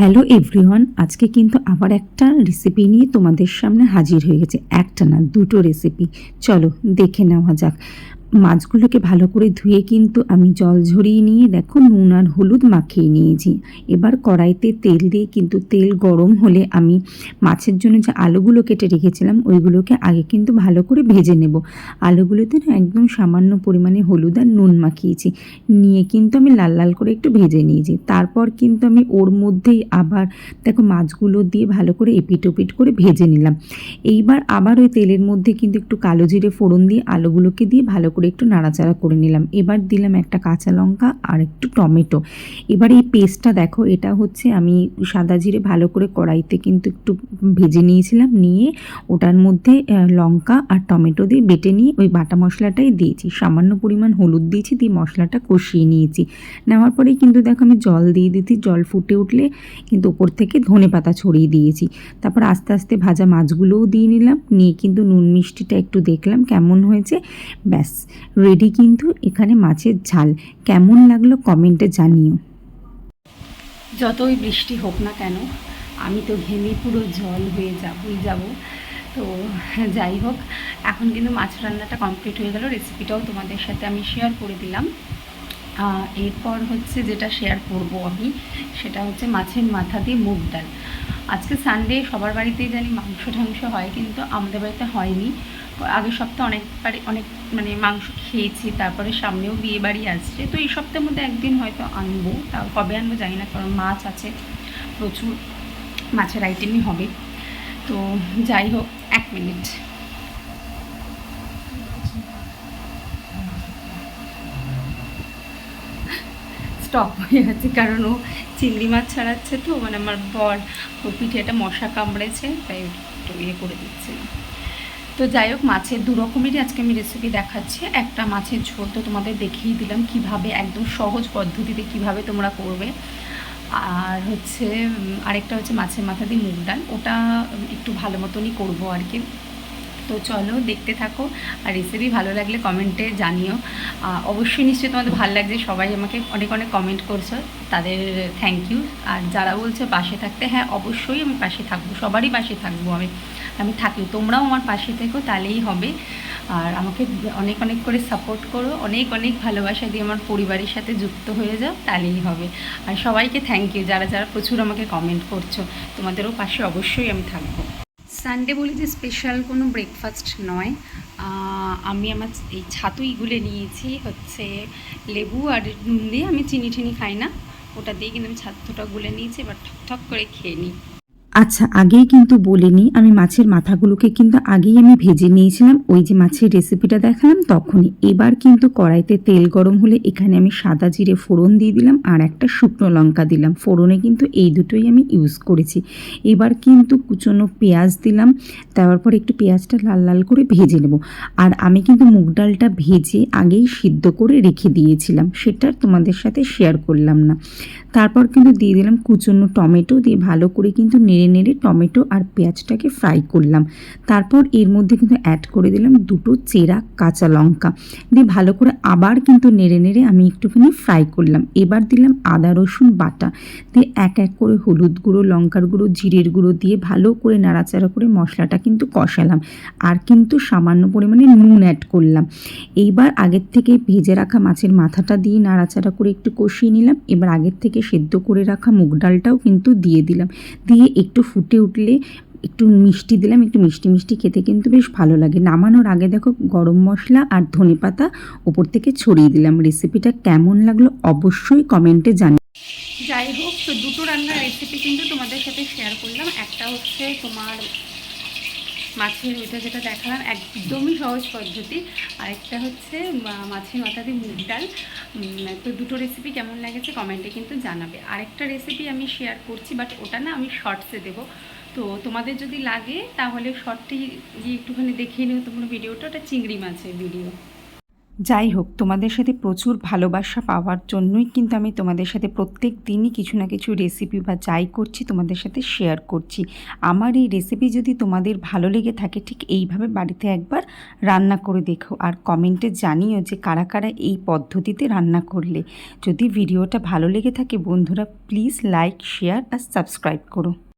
Hello everyone আজকে কিন্তু আবার একটা রেসিপি নিয়ে তোমাদের সামনে হাজির হয়ে গেছে। একটা না, দুটো রেসিপি চলো, দেখে নেওয়া যাক। মাছগুলোকে ভালো করে ধুয়ে কিন্তু আমি জল ঝরিয়ে নিয়ে দেখো নুন আর হলুদ মাখিয়ে নিয়েছি। এবার কড়াইতে তেল দিয়ে কিন্তু তেল গরম হলে আমি মাছের জন্য যে আলুগুলো কেটে রেখেছিলাম, ওইগুলোকে আগে কিন্তু ভালো করে ভেজে নেব। আলুগুলোতে না একদম সামান্য পরিমাণে হলুদ আর নুন মাখিয়েছি। নিয়ে কিন্তু আমি লাল লাল করে একটু ভেজে নিয়েছি। তারপর কিন্তু আমি ওর মধ্যেই আবার দেখো মাছগুলো দিয়ে ভালো করে এপিট ওপিট করে ভেজে নিলাম। এইবার আবার ওই তেলের মধ্যে কিন্তু একটু কালো জিরে ফোড়ন দিয়ে আলুগুলোকে দিয়ে ভালো করে একটু নাড়াচাড়া করে নিলাম। এবার দিলাম একটা কাঁচা লঙ্কা আর একটু টমেটো। এবার এই পেস্টটা দেখো, এটা হচ্ছে আমি সাদা জিরে ভালো করে কড়াইতে কিন্তু একটু ভেজে নিয়েছিলাম, নিয়ে ওটার মধ্যে লঙ্কা আর টমেটো দিয়ে বেটে নিয়ে ওই বাটা মশলাটাই দিয়েছি। সামান্য পরিমাণ হলুদ দিয়েছি, দিয়ে মশলাটা কষিয়ে নিয়েছি। নেওয়ার পরেই কিন্তু দেখো আমি জল দিয়ে দিতে জল ফুটে উঠলে কিন্তু ওপর থেকে ধনে পাতা ছড়িয়ে দিয়েছি। তারপর আস্তে আস্তে ভাজা মাছগুলোও দিয়ে নিলাম, নিয়ে কিন্তু নুন মিষ্টিটা একটু দেখলাম কেমন হয়েছে। ব্যাস। রেডি কিন্তু এখানে মাছের ঝাল। কেমন লাগল কমেন্টে জানিও। যতই বৃষ্টি হোক না কেন, আমি তো ঘেমে পুরো জল হয়ে যাবই যাব। তো যাই হোক, এখন কিন্তু মাছ রান্নাটা কমপ্লিট হয়ে গেল। রেসিপিটাও তোমাদের সাথে আমি শেয়ার করে দিলাম। এরপর হচ্ছে যেটা শেয়ার করব আমি, সেটা হচ্ছে মাছের মাথা দিয়ে মুগ ডাল। আজকে সানডে সবার বাড়িতেই জানি মাংস টাংস হয়, কিন্তু আমাদের বাড়িতে হয়নি। আগের সপ্তাহে অনেক বাড়ি, অনেক মানে মাংস খেয়েছি, তারপরে সামনেও বিয়ে বাড়ি আসছে। তো এই সপ্তাহের মধ্যে একদিন হয়তো আনব, তা কবে আনব জানি না, কারণ মাছ আছে, প্রচুর মাছের আইটেমই হবে। তো যাই হোক, এক মিনিট। স্টপ হয়ে গেছে কারণ ও চিংড়ি মাছ ছাড়াচ্ছে তো মানে আমার বর, ওর পিঠে একটা মশা কামড়েছে, তাই একটু ইয়ে করে দিচ্ছে। তো যাই হোক, মাছের দু রকমেরই আজকে আমি রেসিপি দেখাচ্ছি। একটা মাছের ঝোল তো তোমাদের দেখিয়ে দিলাম কীভাবে, একদম সহজ পদ্ধতিতে কীভাবে তোমরা করবে। আর হচ্ছে আরেকটা হচ্ছে মাছের মাথা দিয়ে মুগ ডাল। ওটা একটু ভালো মতনই করব আর কি। তো চলো, দেখতে থাকো। আর রেসিপি ভালো লাগলে কমেন্টে জানিও। অবশ্যই নিশ্চয়ই তোমাদের ভালো লাগছে সবাই আমাকে অনেক অনেক কমেন্ট করছ। তাদের থ্যাংক ইউ আর যারা বলছে পাশে থাকতে হ্যাঁ অবশ্যই আমি পাশে থাকব। সবারই পাশে থাকব আমি। আমি থাকি। তোমরাও আমার পাশে থেকো, তাহলেই হবে। আর আমাকে অনেক অনেক করে সাপোর্ট করো, অনেক অনেক ভালোবাসা দিয়ে আমার পরিবারের সাথে যুক্ত হয়ে যাও, তাহলেই হবে। আর সবাইকে থ্যাংক ইউ যারা যারা প্রচুর আমাকে কমেন্ট করছ, তোমাদেরও পাশে অবশ্যই আমি থাকব। সানডে বলি যে স্পেশাল কোনো ব্রেকফাস্ট নয়। আমি আমার এই ছাতুইগুলো নিয়েছি, হচ্ছে লেবু আর নুন দিয়ে আমি চিনি টিনি খাই না। ওটা দিয়ে কিন্তু আমি ছাতুটা গুলে নিয়েছি, এবার ঠক ঠক করে খেয়ে নিই। আচ্ছা আগেই কিন্তু বলিনি, আমি মাছের মাথাগুলোকে কিন্তু আগেই আমি ভেজে নিয়েছিলাম, ওই যে মাছের রেসিপিটা দেখালাম তখনই। এবার কিন্তু কড়াইতে তেল গরম হলে এখানে আমি সাদা জিরে ফোড়ন দিয়ে দিলাম আর একটা শুকনো লঙ্কা দিলাম। ফোড়নে কিন্তু এই দুটোই আমি ইউজ করেছি। এবার কিন্তু কুচনো পেঁয়াজ দিলাম, দেওয়ার পর একটু পেঁয়াজটা লাল লাল করে ভেজে নেব। আর আমি কিন্তু মুগ ডালটা ভেজে আগেই সিদ্ধ করে রেখে দিয়েছিলাম, সেটা তোমাদের সাথে শেয়ার করলাম না। তারপর কিন্তু দিয়ে দিলাম কুচনো টমেটো দিয়ে ভালো করে কিন্তু নেড়ে নেড়ে নেড়ে টমেটো আর পেঁয়াজটাকে ফ্রাই করলাম। তারপর এর মধ্যে কিন্তু অ্যাড করে দিলাম দুটো চেরা কাঁচা লঙ্কা। দিয়ে ভালো করে আবার কিন্তু নেড়ে নেড়ে আমি একটুখানি ফ্রাই করলাম। এবার দিলাম আদা, রসুন, বাটা। দিয়ে এক এক করে হলুদ গুঁড়ো, লঙ্কার গুঁড়ো, জিরের গুঁড়ো দিয়ে ভালো করে নাড়াচাড়া করে মশলাটা কিন্তু কষালাম। আর কিন্তু সামান্য পরিমাণে নুন অ্যাড করলাম। এইবার আগের থেকে ভেজে রাখা মাছের মাথাটা দিয়ে নাড়াচাড়া করে একটু কষিয়ে নিলাম। এবার আগের থেকে সেদ্ধ করে রাখা মুগ ডালটাও কিন্তু দিয়ে দিলাম। দিয়ে একটু ফুটে উঠলে, একটু মিষ্টি দিলাম, একটু মিষ্টি মিষ্টি খেতে কিন্তু বেশ ভালো লাগে। নামানোর আগে দেখো গরম মশলা আর ধনে পাতা ওপর থেকে ছড়িয়ে দিলাম। রেসিপিটা কেমন লাগল অবশ্যই কমেন্টে জানি যাই হোক, তো দুটো রান্নার রেসিপি কিন্তু তোমাদের সাথে শেয়ার করলাম। একটা হচ্ছে তোমার মাছের ওইটা যেটা দেখালাম, একদমই সহজ পদ্ধতি। আরেকটা হচ্ছে মাছের মাথা দিয়ে মুগ ডাল। তো দুটো রেসিপি কেমন লাগেছে কমেন্টে কিন্তু জানাবে। আরেকটা রেসিপি আমি শেয়ার করছি বাট ওটা না আমি শর্টসে দেবো। তো তোমাদের যদি লাগে, তাহলে শর্টটি গিয়ে একটুখানি দেখিয়ে নিও তোমরা ভিডিওটা ওটা চিংড়ি মাছের ভিডিও যাই হোক, তোমাদের সাথে প্রচুর ভালোবাসা পাওয়ার জন্যই কিন্তু আমি তোমাদের সাথে প্রত্যেক দিনই কিছু না কিছু রেসিপি বা যাই করছি তোমাদের সাথে শেয়ার করছি। আমার এই রেসিপি যদি তোমাদের ভালো লেগে থাকে, ঠিক এইভাবে বাড়িতে একবার রান্না করে দেখো আর কমেন্টে জানিও যে কারা কারা এই পদ্ধতিতে রান্না করলে। যদি ভিডিওটা ভালো লেগে থাকে, বন্ধুরা প্লিজ লাইক শেয়ার আর সাবস্ক্রাইব করো।